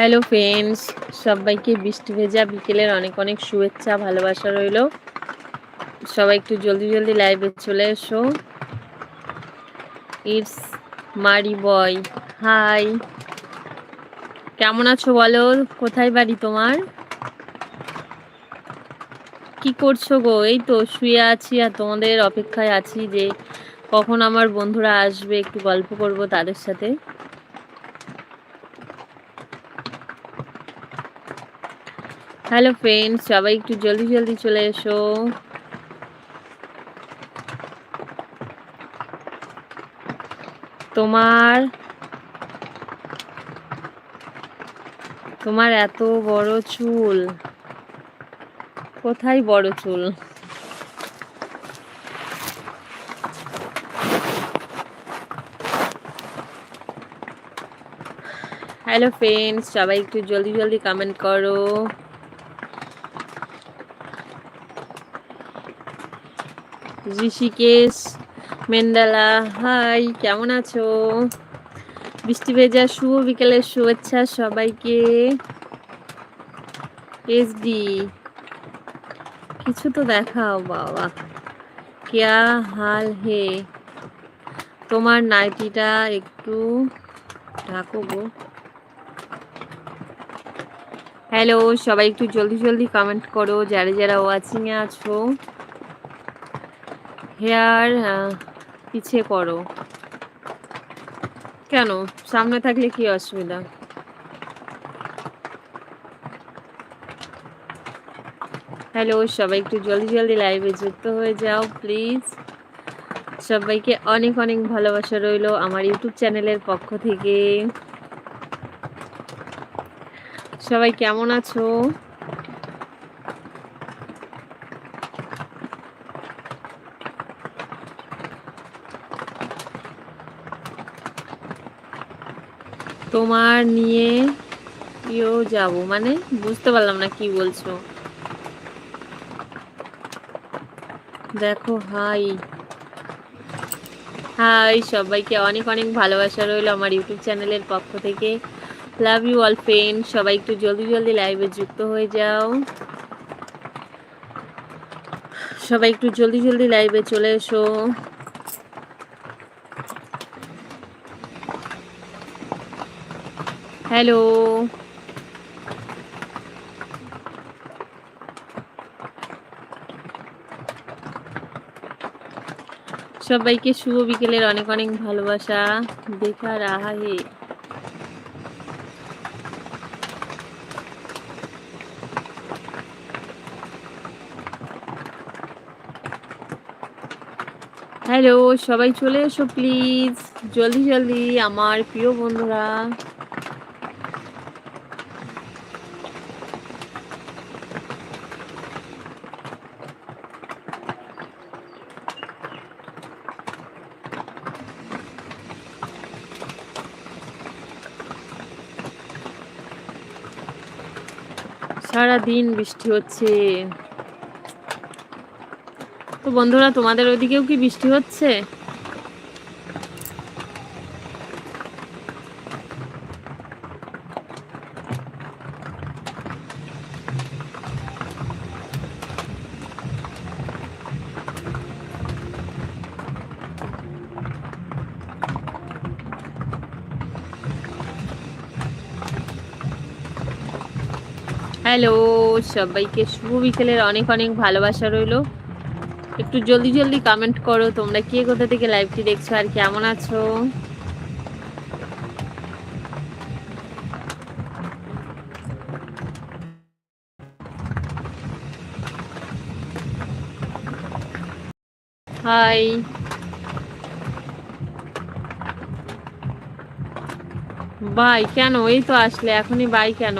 Hello friends সবাইকে বৃষ্টি ভেজা বিকেলের অনেক অনেক শুভেচ্ছা, ভালোবাসা রইল। সবাই একটু জলদি জলদি লাইভে চলে এসো। ইটস মারি বয় হাই কেমন আছো বলো? কোথায় বাড়ি তোমার? কি করছ গো? এই তো শুয়ে আছি আর তোমাদের অপেক্ষায় আছি যে কখন আমার বন্ধুরা আসবে, একটু গল্প করব তাদের সাথে। হ্যালো ফ্রেন্ডস সবাই একটু জলদি জলদি চলে এসো। তোমার তোমার এত বড় চুল। কোথায় বড় চুল? হ্যালো ফ্রেন্ডস সবাই একটু জলদি জলদি কমেন্ট করো। ঋষিকেশ, মেন্ডালা, হাই, কেমন আছো? বৃষ্টি ভেজা শুভ বিকেলের শুভেচ্ছা সবাইকে। এসডি কিছু তো দেখাও বাবা। কেয়া হাল হে? তোমার নাইটিটা একটু ঢাকো গো। হ্যালো, সবাই একটু জলদি জলদি কমেন্ট করো। যারা যারা ওয়াচিংয়ে আছো হেয়ার পিছিয়ে করো কেন? সামনে থাকলে কি অসুবিধা? হ্যালো, সবাই একটু জলদি জলদি লাইভে যুক্ত হয়ে যাও, প্লিজ। সবাইকে অনেক অনেক ভালোবাসা রইল আমার ইউটিউব চ্যানেলের পক্ষ থেকে। সবাই কেমন আছো? তোমার নিয়ে ইয়েও যাব। মানে বুঝতে পারলাম না কি বলছো। দেখো, হাই। হাই সবাইকে, অনেক অনেক ভালোবাসা রইল আমার ইউটিউব চ্যানেলের পক্ষ থেকে। লাভ ইউ অল ফ্রেন্ড সবাই একটু জলদি জলদি লাইভে যুক্ত হয়ে যাও। সবাই একটু জলদি জলদি লাইভে চলে এসো। হ্যালো। সবাইকে শুভ বিকেলের অনেক অনেক ভালোবাসা। বেকার আহাহে হ্যালো, সবাই চলে এসো, প্লিজ। জলদি জলদি, আমার প্রিয় বন্ধুরা। সারা দিন বৃষ্টি হচ্ছে। তো বন্ধুরা তোমাদের ওইদিকেও কি বৃষ্টি হচ্ছে? হ্যালো সবাইকে শুভ বিকেলের অনেক অনেক ভালোবাসা রইল। একটু জলদি জলদি কমেন্ট করো, তোমরা কে কোথা থেকে লাইভটি দেখছ আর কেমন আছো? হাই বাই কেন? এই তো আসলে, এখনই বাই কেন?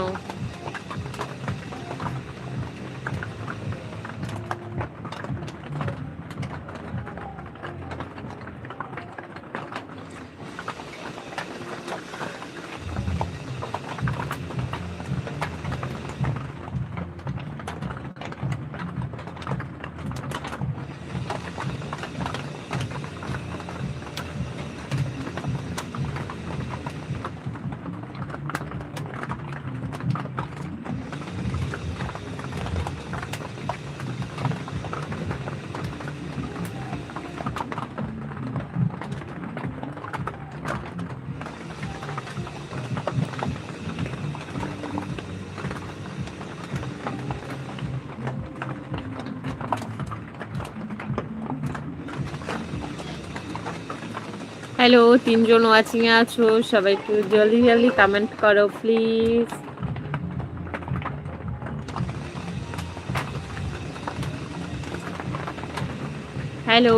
হ্যালো তিনজন ওয়াচিং এ আছো সবাই একটু জলদি জলদি কমেন্ট করো প্লিজ হ্যালো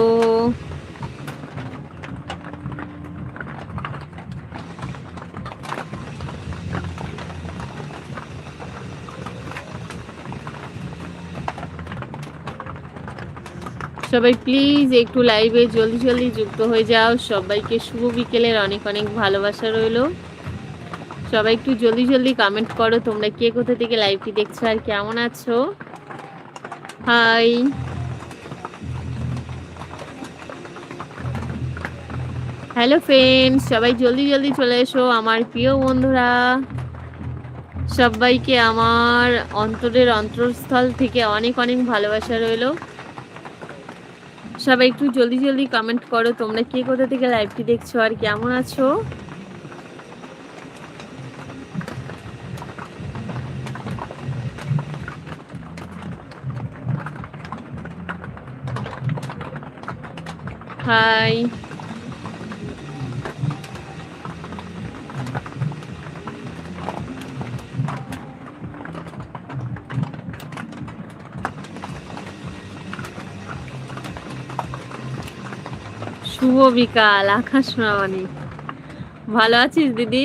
সবাই প্লিজ একটু লাইভে জলদি জলদি যুক্ত হয়ে যাও। সবাইকে শুভ বিকেলের অনেক অনেক ভালোবাসা রইল। সবাই একটু জলদি জলদি কমেন্ট করো, তোমরা কে কোথা থেকে লাইভটি দেখছ আর কেমন আছো? হাই হ্যালো ফ্রেন্ডস সবাই জলদি জলদি চলে এসো আমার প্রিয় বন্ধুরা। সবাইকে আমার অন্তরের অন্তরস্থল থেকে অনেক অনেক ভালোবাসা রইল। সবাই একটু জলদি জলদি কমেন্ট করো, তোমরা কে কোথা থেকে লাইভটি দেখছ আর কেমন আছো? হাই শুভ বিকাল আকাশ মামানি। ভালো আছিস দিদি?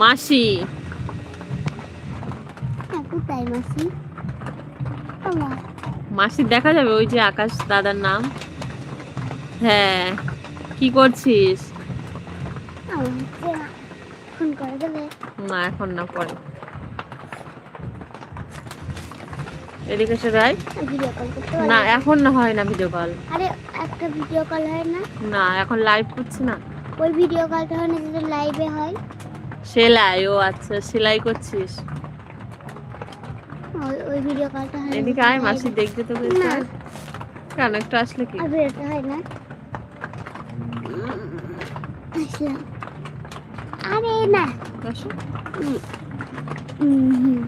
মাসি। কোথায় মাসি? মাসির দেখা যাবে ওই যে আকাশ দাদার নাম। হ্যাঁ কি করছিস? না এখন না পরে। এদিকে এসে রাই ভিডিও কল করতে না এখন না হয় না ভিডিও কল আরে একটা ভিডিও কল হয় না? না এখন লাইভ করছি না। ওই ভিডিও কলটা হয় না যেটা লাইভে হয়। সেলাই ও আচ্ছা সেলাই করছিস? ওই ভিডিও কলটা হয় এদিকে আয় মাসি দেখতে তো না। কেন একটু আসলে কি? আর ভিডিওটা হয় না। আসলাম। আরে না। আসো। হুম, হুম।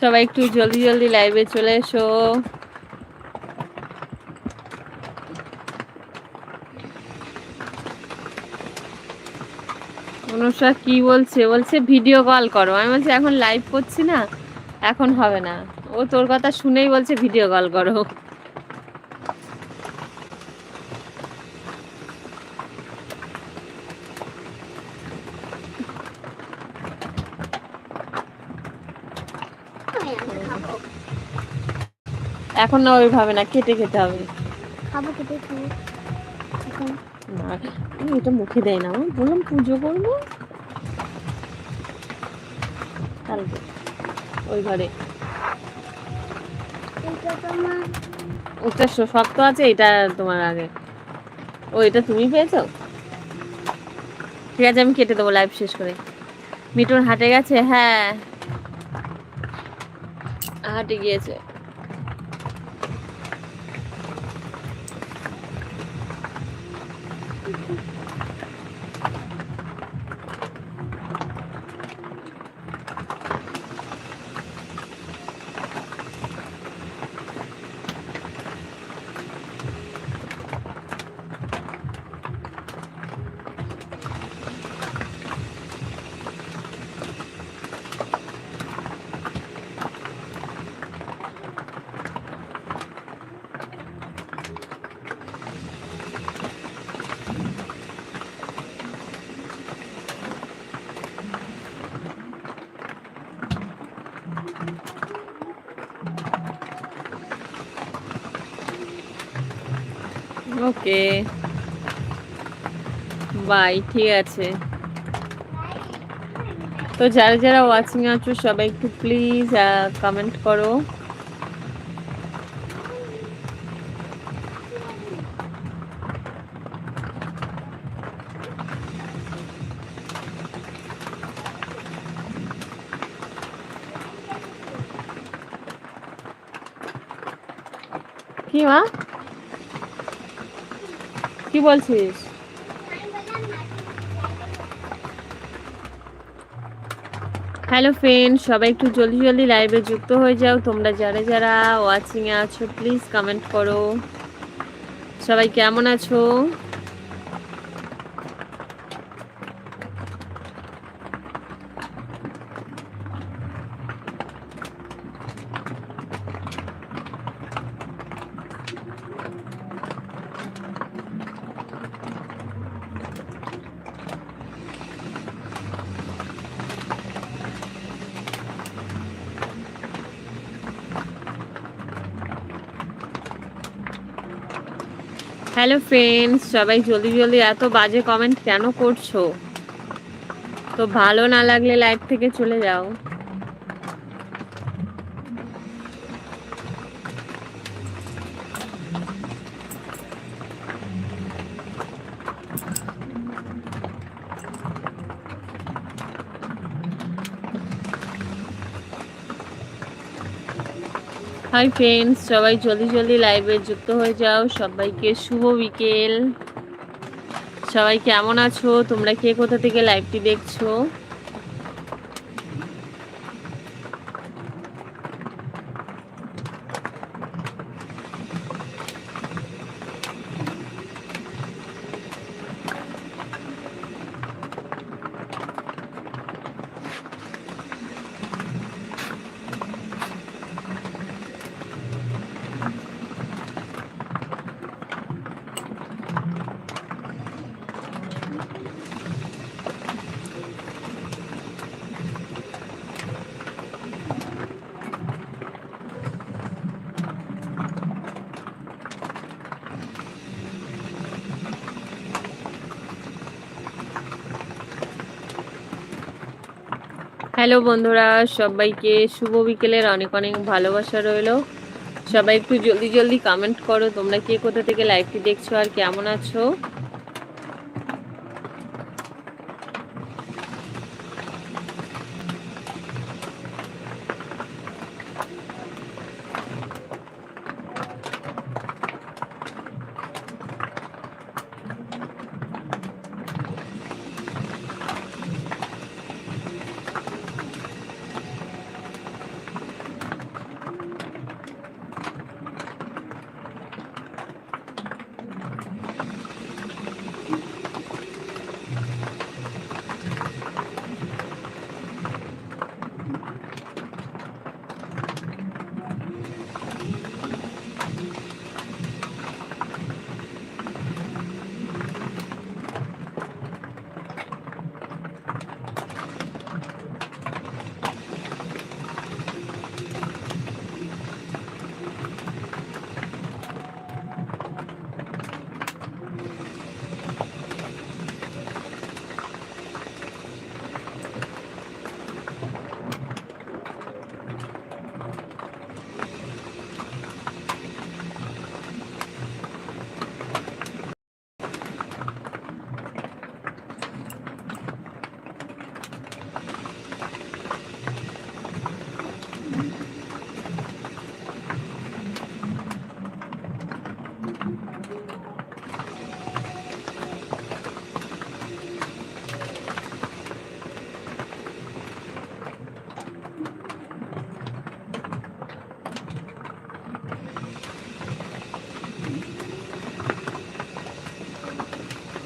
সবাই একটু জলদি জলদি লাইভে চলে এসো। অনুষা কি বলছে? বলছে ভিডিও কল করো। আমি বলছি, এখন লাইভ করছি না, এখন হবে না। ও তোর কথা শুনেই বলছে ভিডিও কল করো। এখন না ওইভাবে না কেটে খেতে হবে। খাব কেটে খাব না এটা মুখে দেয় না বললাম পুজো করব। কালকে ওই ঘরে। ওটা শক্ত আছে এটা তোমার আগে। ও এটা তুমি পেয়েছ? ঠিক আছে আমি কেটে দেবো লাইভ শেষ করে। মিটুন হাটে গেছে? হ্যাঁ। হাটে গিয়েছে। ওকে। বাই, ঠিক আছে। তো যারা যারা ওয়াচিং আছো, সবাই একটু প্লিজ কমেন্ট করো। কি মা? কি বলছিস? হ্যালো ফ্রেন্ড সবাই একটু জলদি জলদি লাইভে যুক্ত হয়ে যাও। তোমরা যারা যারা ওয়াচিংয়ে আছো প্লিজ কমেন্ট করো। সবাই কেমন আছো? হ্যালো ফ্রেন্ডস সবাই জলদি জলদি এত বাজে কমেন্ট কেন করছ? তো ভালো না লাগলে লাইভ থেকে চলে যাও। হাই ফ্রেন্ডস সবাই জলদি জলদি লাইভে যুক্ত হয়ে যাও। সবাইকে শুভ বিকেল। সবাই কেমন আছো? তোমরা কে কোথা থেকে লাইভটি দেখছ? হ্যালো বন্ধুরা, সবাইকে শুভ বিকেলের অনেক অনেক ভালোবাসা রইল। সবাই একটু জলদি জলদি কমেন্ট করো, তোমরা কে কোথা থেকে লাইভটি দেখছ আর কেমন আছো?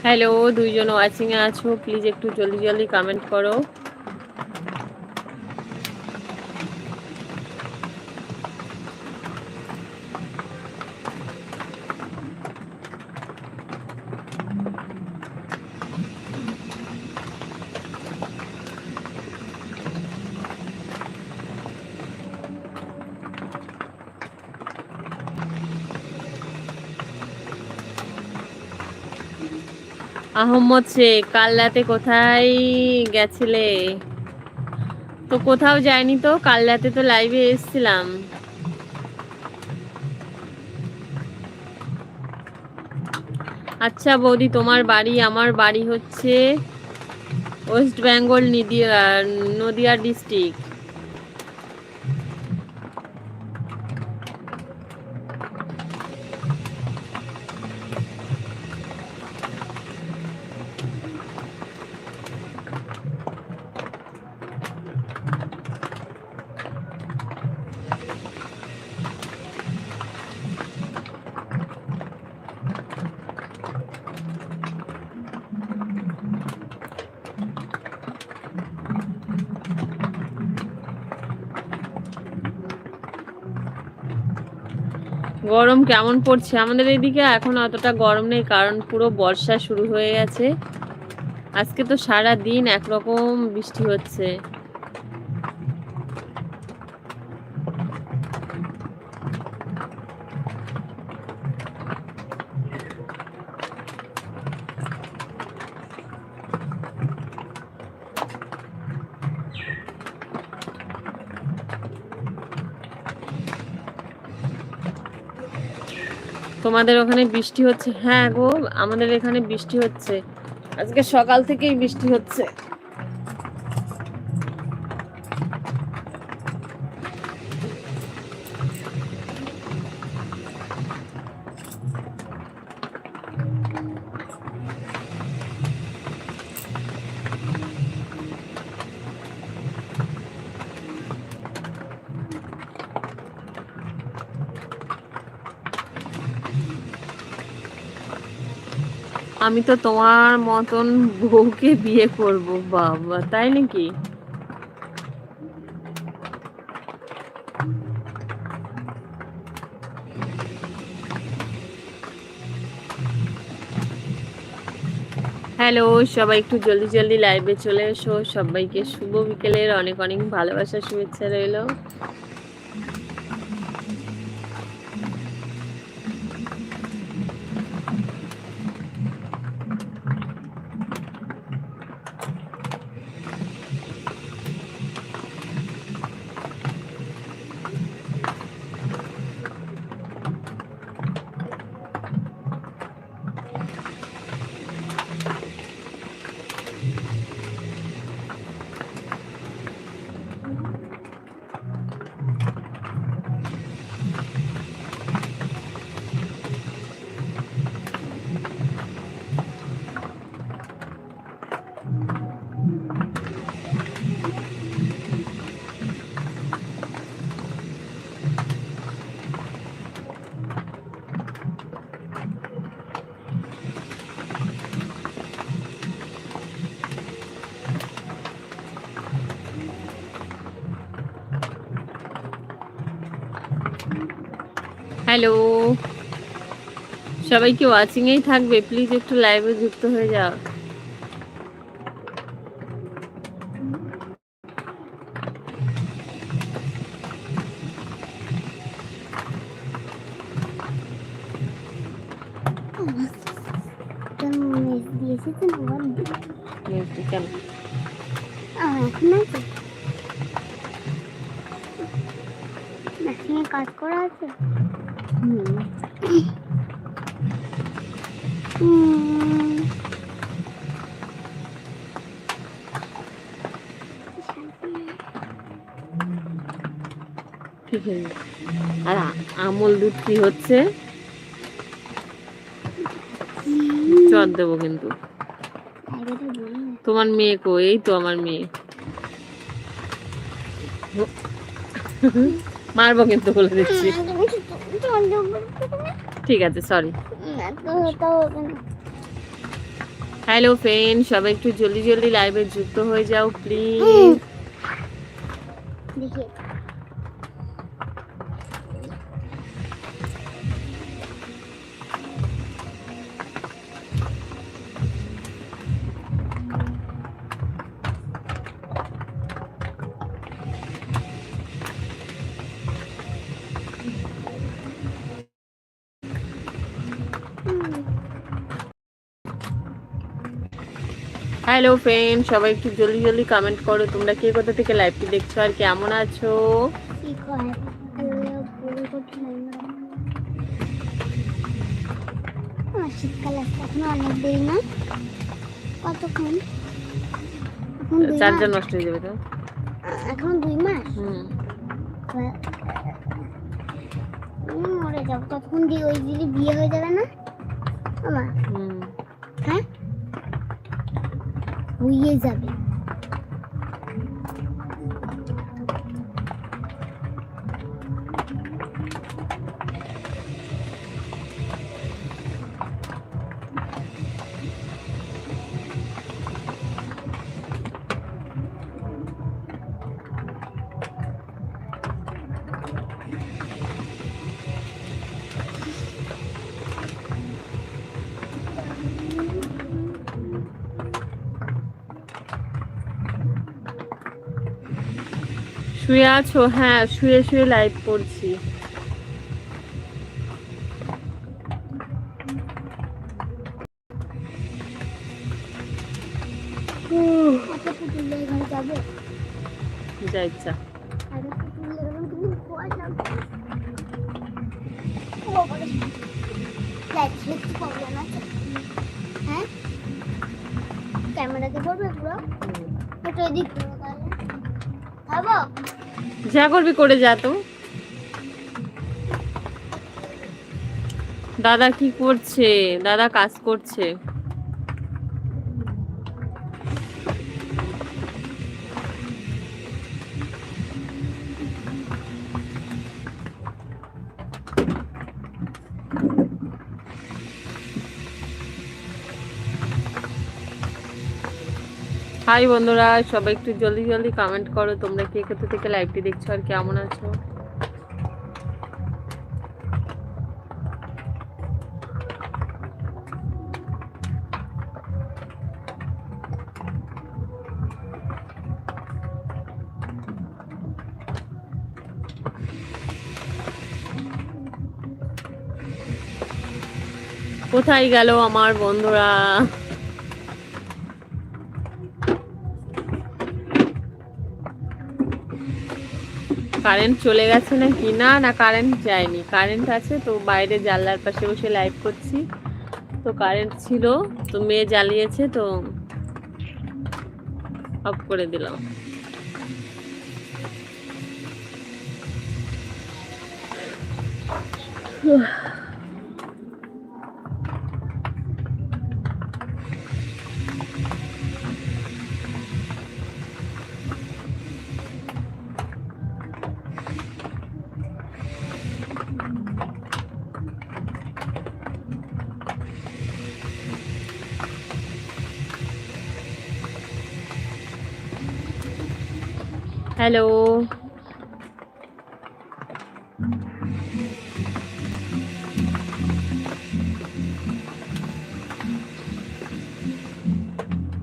হ্যালো দুইজন ওয়াচিংয়ে আছো। প্লিজ একটু জলদি জলদি কমেন্ট করো। আহম্মদ শেখ, কাল রাতে কোথায় গেছিলে? তো কোথাও যায়নি তো, কাল রাতে তো লাইভে এসেছিলাম। আচ্ছা বৌদি, তোমার বাড়ি, আমার বাড়ি হচ্ছে West Bengal Nadia Nadia district কেমন পড়ছে? আমাদের এদিকে এখন অতটা গরম নেই, কারণ পুরো বর্ষা শুরু হয়ে গেছে। আজকে তো সারা দিন একরকম বৃষ্টি হচ্ছে। তোমাদের ওখানে বৃষ্টি হচ্ছে? হ্যাঁ গো, আমাদের এখানে বৃষ্টি হচ্ছে। আজকে সকাল থেকেই বৃষ্টি হচ্ছে। আমি তো তোমার মতন বউকে বিয়ে করব, বাবা, তাই নাকি? হ্যালো সবাই একটু জলদি জলদি লাইভে চলে এসো। সবাইকে শুভ বিকেলের অনেক অনেক ভালোবাসা, শুভেচ্ছা রইল। হ্যালো সবাই কি ওয়াচিং এই থাকবে প্লিজ একটু লাইভে যুক্ত হয়ে যাও কাজ করা আছে আর আমল দুধ কি হচ্ছে চট দেবো কিন্তু। তোমার মেয়ে কো এই তো আমার মেয়ে। মারবো কিন্তু বলে দিচ্ছি উম, তুমি তো- তোমার নম্বর দেবে না? ঠিক আছে সরি। হ্যালো ফ্রেন্ড সবাই একটু জলদি জলদি লাইভে যুক্ত হয়ে যাও প্লিজ হ্যালো ফ্রেন্ড সবাই একটু জলদি জলদি কমেন্ট করো। তোমরা কে কোথা থেকে লাইভটি দেখছ আর কেমন আছো? শীতকাল আসতে এখনও অনেক দেরি না কতক্ষণ এখন দুই চার্জার মাস? নষ্ট হয়ে যাবে তো? এখন দুই মাস মরে যাব। ততক্ষণ দিয়ে ওই দিদি বিয়ে হয়ে যাবে না? আমার হ্যাঁ? হয়ে যাবে শুয়ে আছো? হ্যাঁ শুয়ে শুয়ে লাইভ করছি। করবি করে যা তো। দাদা কি করছে? দাদা কাজ করছে। হাই বন্ধুরা, সবাই একটু জলদি জলদি কমেন্ট করো, তোমরা কে কোথা থেকে লাইভটি দেখছ আর কেমন আছো? কোথায় গেল আমার বন্ধুরা? কারেন্ট চলে গেছে না কি না না কারেন্ট যায়নি। কারেন্ট আছে, তো বাইরে জানলার পাশে বসে লাইভ করছি। তো কারেন্ট ছিল, তো মেয়ে জ্বালিয়েছে, তো অফ করে দিলাম। হ্যালো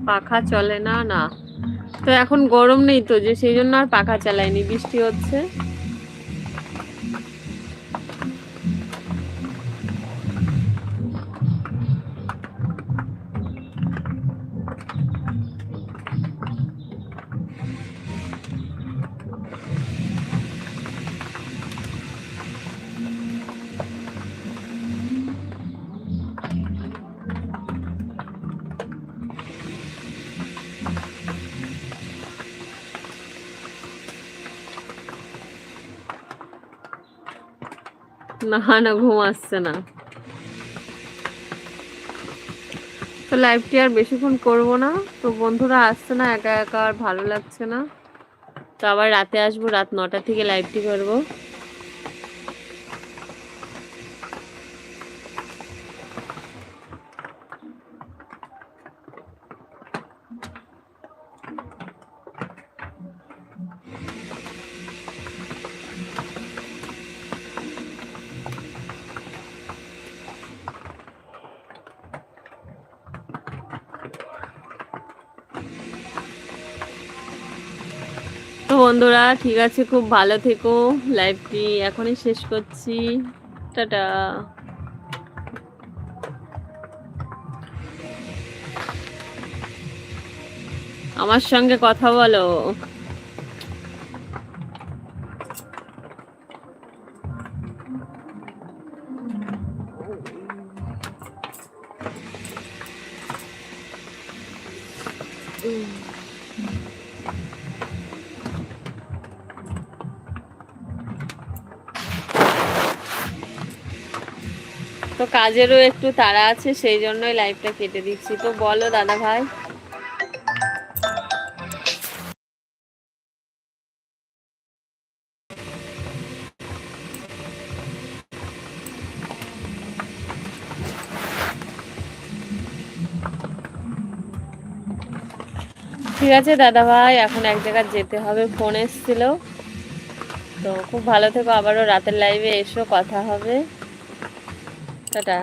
পাখা চলে না না। তো এখন গরম নেই তো, যে সেই জন্য আর পাখা চালাইনি বৃষ্টি হচ্ছে। না না ঘুম আসছে না। তো লাইভটি আর বেশিক্ষণ করব না। তো বন্ধুরা আসছে না, একা একা আর ভালো লাগছে না। তো আবার রাতে আসব, রাত নটা থেকে লাইভটি করব তো বন্ধুরা, ঠিক আছে, খুব ভালো থেকো। লাইভটি এখনই শেষ করছি। টাটা। আমার সঙ্গে কথা বলো। তো কাজেরও একটু তাড়া আছে, সেই জন্যই লাইভটা কেটে দিচ্ছি। তো বলো দাদা ভাই। ঠিক আছে দাদা ভাই, এখন এক জায়গায় যেতে হবে ফোন এসেছিল। তো খুব ভালো থেকো, আবারও রাতের লাইভে এসো, কথা হবে। টাটা